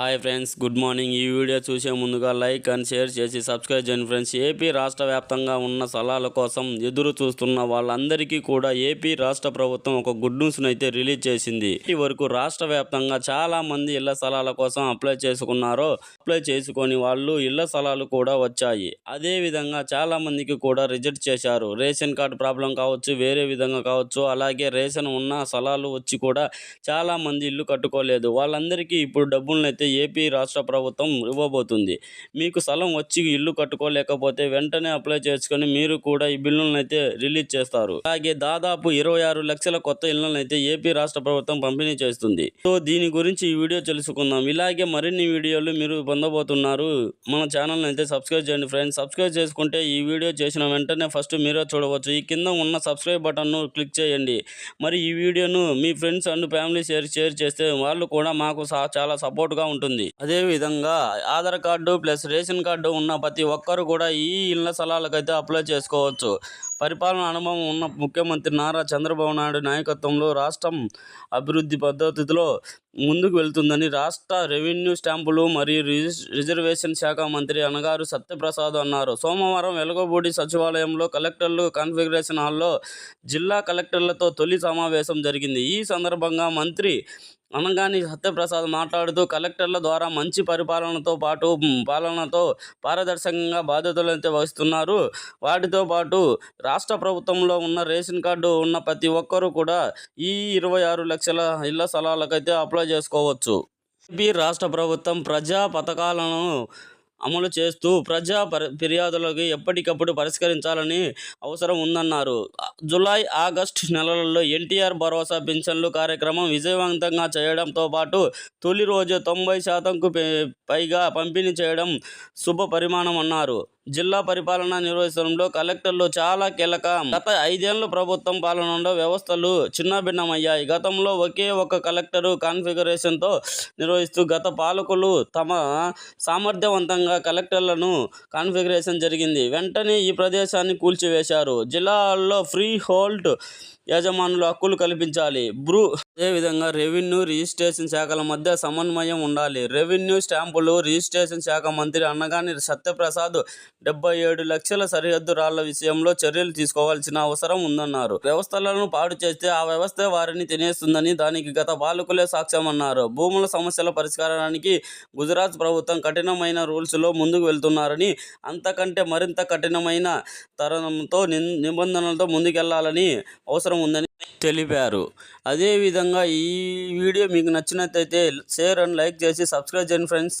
Hi friends good morning ఈ video చూసే ముందుగా లైక్ అండ్ షేర్ చేసి సబ్స్క్రైబ్ చేయండి ఫ్రెండ్స్ ఏపీ రాష్ట్ర వ్యాప్తంగా ఉన్న స్థలాల కోసం ఎదురు చూస్తున్న వాళ్ళందరికీ కూడా ఏపీ రాష్ట్ర ప్రభుత్వం ఒక గుడ్ న్యూస్ను అయితే రిలీజ్ చేసింది. ఈ వరకు రాష్ట్ర వ్యాప్తంగా చాలా మంది ఇళ్ళ స్థలాల కోసం అప్లై చేసుకున్నారో అప్లై చేసుకొని వాళ్ళు ఇళ్ళ స్థలాలు కూడా వచ్చాయి. అదే విధంగా చాలా మందికి కూడా రిజెక్ట్ చేశారు. రేషన్ కార్డు ప్రాబ్లం కావచ్చు వేరే విధంగా కావచ్చు అలాగే రేషన్ ఉన్న స్థలాలు వచ్చి కూడా చాలా మంది ఇల్లు కట్టుకోలేదు. వాళ్ళందరికీ ఇప్పుడు డబ్బులను అయితే ఏపీ రాష్ట్ర ప్రభుత్వం ఇవ్వబోతుంది. మీకు స్థలం వచ్చి ఇల్లు కట్టుకోలేకపోతే వెంటనే అప్లై చేసుకొని మీరు కూడా ఈ బిల్లులను అయితే రిలీజ్ చేస్తారు. అలాగే దాదాపు ఇరవై ఆరు లక్షల కొత్త ఇళ్ళను అయితే ఏపీ రాష్ట్ర ప్రభుత్వం పంపిణీ చేస్తుంది. సో దీని గురించి ఈ వీడియో తెలుసుకుందాం. ఇలాగే మరిన్ని వీడియోలు మీరు పొందబోతున్నారు మన ఛానల్ అయితే సబ్స్క్రైబ్ చేయండి ఫ్రెండ్స్. సబ్స్క్రైబ్ చేసుకుంటే ఈ వీడియో చేసిన వెంటనే ఫస్ట్ మీరే చూడవచ్చు. ఈ కింద ఉన్న సబ్స్క్రైబ్ బటన్ను క్లిక్ చేయండి. మరి ఈ వీడియోను మీ friends and family share share చేస్తే వాళ్ళు కూడా మాకు చాలా సపోర్ట్గా ఉంటుంది. అదే విధంగా Aadhaar card plus ration card ఉన్న ప్రతి ఒక్కరు కూడా ఈ ఇళ్ళ స్థలాలకైతే అప్లై చేసుకోవచ్చు. పరిపాలన అనుభవం ఉన్న ముఖ్యమంత్రి నారా చంద్రబాబు నాయుడు నాయకత్వంలో రాష్ట్రం అభివృద్ధి పద్ధతిలో ముందుకు వెళ్తుందని రాష్ట్ర రెవెన్యూ స్టాంపులు మరియు రిజర్వేషన్ శాఖ మంత్రి అనగారు సత్యప్రసాద్ అన్నారు. సోమవారం వెలగబూడి సచివాలయంలో కలెక్టర్లు కాన్ఫిగరేషన్ హాల్లో జిల్లా కలెక్టర్లతో తొలి సమావేశం జరిగింది. ఈ సందర్భంగా మంత్రి అనగాని సత్యప్రసాద్ మాట్లాడుతూ కలెక్టర్ల ద్వారా మంచి పరిపాలనతో పాటు పాలనతో పారదర్శకంగా బాధ్యతలు అయితే వహిస్తున్నారు. వాటితో పాటు రాష్ట్ర ప్రభుత్వంలో ఉన్న రేషన్ కార్డు ఉన్న ప్రతి ఒక్కరూ కూడా ఈ ఇరవై ఆరు లక్షల ఇళ్ళ స్థలాలకైతే అప్లై చేసుకోవచ్చు. ఏపీ రాష్ట్ర ప్రభుత్వం ప్రజా పథకాలను అమలు చేస్తూ ప్రజా పరి ఫిర్యాదులకు ఎప్పటికప్పుడు పరిష్కరించాలని అవసరం ఉందన్నారు. జులై ఆగస్టు నెలలలో ఎన్టీఆర్ భరోసా పింఛన్లు కార్యక్రమం విజయవంతంగా చేయడంతో పాటు తొలి రోజు తొంభై శాతంకు పై- పైగా పంపిణీ చేయడం శుభ పరిమాణం అన్నారు. జిల్లా పరిపాలన నిర్వహించడంలో కలెక్టర్లు చాలా కీలకం గత ఐదేళ్ళ ప్రభుత్వం పాలనలో వ్యవస్థలు చిన్నభిన్నమయ్యాయి. గతంలో ఒకే ఒక కలెక్టరు కాన్ఫిగరేషన్తో నిర్వహిస్తూ గత పాలకులు తమ సామర్థ్యవంతంగా కలెక్టర్లను కాన్ఫిగరేషన్ జరిగింది. వెంటనే ఈ ప్రదేశాన్ని కూల్చివేశారు. జిల్లాల్లో ఫ్రీ హోల్డ్ యజమానులు హక్కులు కల్పించాలి. బ్రూ అదేవిధంగా రెవెన్యూ రిజిస్ట్రేషన్ శాఖల మధ్య సమన్వయం ఉండాలి. రెవెన్యూ స్టాంపులు రిజిస్ట్రేషన్ శాఖ మంత్రి అన్నగాని సత్యప్రసాద్ డెబ్బై ఏడు లక్షల సరిహద్దు రాళ్ళ విషయంలో చర్యలు తీసుకోవాల్సిన అవసరం ఉందన్నారు. వ్యవస్థలను పాడు చేస్తే ఆ వ్యవస్థ వారిని తినేస్తుందని దానికి గత పాలకులే సాక్ష్యమన్నారు. భూముల సమస్యల పరిష్కారానికి గుజరాత్ ప్రభుత్వం కఠినమైన రూల్స్ దిశలో ముందుకు వెళ్తున్నారని అంతకంటే మరింత కఠినమైన తరుణంతో నిబంధనలతో ముందుకెళ్ళాలని అవసరం ఉందని తెలిపారు. అదేవిధంగా ఈ వీడియో మీకు నచ్చినట్లయితే షేర్ అండ్ లైక్ చేసి సబ్స్క్రైబ్ చేయండి ఫ్రెండ్స్.